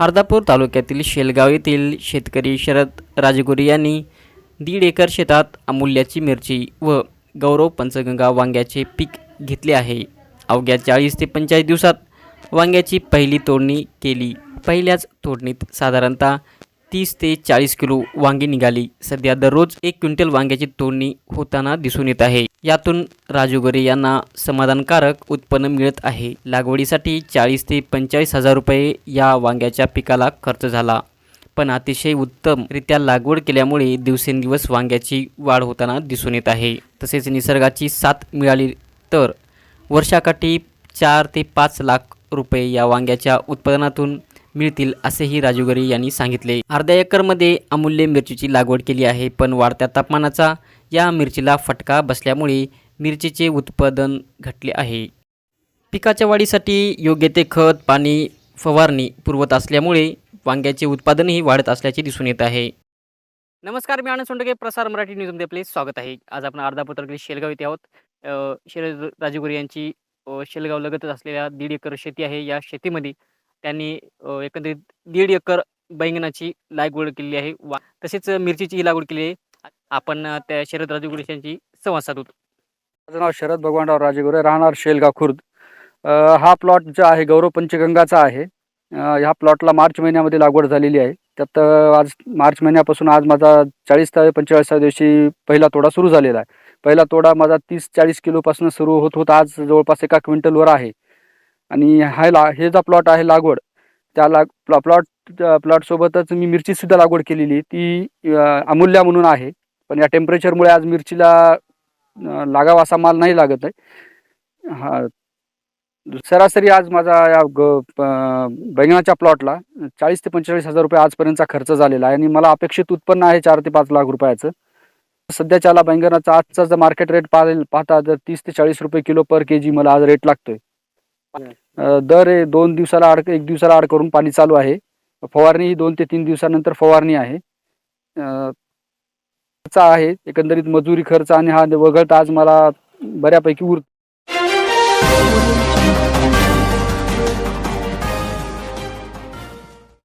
अर्धापूर तालुक्यातील शेलगाव येथील शेतकरी शरद राजगुरी यांनी दीड एकर शेतात अमूल्याची मिरची व गौरव पंचगंगा वांग्याचे पीक घेतले आहे. अवघ्या चाळीस ते पंचेचाळीस दिवसात वांग्याची पहिली तोडणी केली. पहिल्याच तोडणीत साधारणतः तीस ते चाळीस किलो वांगी निघाली. सध्या दररोज एक क्विंटल वांग्याची तोडणी होताना दिसून येत आहे. यातून राजू गोरे यांना समाधानकारक उत्पन्न मिळत आहे. लागवडीसाठी चाळीस ते पंचेचाळीस हजार रुपये या वांग्याच्या पिकाला खर्च झाला. पण अतिशय उत्तमरित्या लागवड केल्यामुळे दिवसेंदिवस वांग्याची वाढ होताना दिसून येत आहे. तसेच निसर्गाची साथ मिळाली तर वर्षाकाठी चार ते पाच लाख रुपये या वांग्याच्या उत्पादनातून मिळतील असेही राजूगरी यांनी सांगितले. अर्ध्या एकरमध्ये अमूल्य मिरचीची लागवड केली आहे पण वाढत्या तापमानाचा या मिरचीला फटका बसल्यामुळे मिरचीचे उत्पादन घटले आहे. पिकाच्या वाढीसाठी योग्य ते खत पाणी फवारणी पुरवत असल्यामुळे वांग्याचे उत्पादनही वाढत असल्याचे दिसून येत आहे. नमस्कार मी आनंद सोंडके प्रसार मराठी न्यूजमध्ये आपले स्वागत आहे. आज आपण अर्धा पत्रकडे शेलगाव येथे आहोत. अ, राजगुरी यांची शेलगाव लगतच असलेल्या दीड एकर शेती आहे. या शेतीमध्ये त्यांनी एकंदरीत दीड एकर बैंगनाची लागवड केलेली आहे. वा तसेच मिरचीची लागवड केली आहे. आपण त्या शरद राजगुरी यांची संवाद साधू. माझं नाव शरद भगवानराव राजेगुरे राहणार शेलगाव खुर्द. हा प्लॉट जो आहे गौरव पंचगंगाचा आहे. ह्या प्लॉटला मार्च महिन्यामध्ये लागवड झालेली आहे. त्यात आज मार्च महिन्यापासून आज माझा चाळीस पंचेचाळीसाव्या दिवशी पहिला तोडा सुरू झालेला आहे. पहिला तोडा माझा तीस चाळीस किलोपासून सुरू होत होत आज जवळपास एका क्विंटलवर आहे. आणि हा ला हे जो प्लॉट आहे लागवड त्या लाग प्लॉट प्लॉटसोबतच मी मिरचीसुद्धा लागवड केलेली आहे. ती अमूल्य अमूल्या म्हणून आहे. पण या टेम्परेचरमुळे आज मिरचीला लागावा असा माल नाही लागत आहे. हा सरासरी आज माझा या ग बैंगनाच्या प्लॉटला चाळीस ते पंचेचाळीस हजार रुपये आजपर्यंतचा खर्च झालेला आहे. आणि मला अपेक्षित उत्पन्न आहे चार ते पाच लाख रुपयाचं. सध्याच्याला बैंगनाचा आजचा जर मार्केट रेट पाहिल पाहता तर तीस ते चाळीस रुपये किलो पर के जी मला आज रेट लागतोय. दर दोन दिवसाला आड एक दिवसाला आड करून पाणी चालू आहे. फवारणी ही दोन ते तीन दिवसानंतर फवारणी आहे. खर्च आहे एकंदरीत मजुरी खर्च आणि हा वगळता आज मला बऱ्यापैकी उर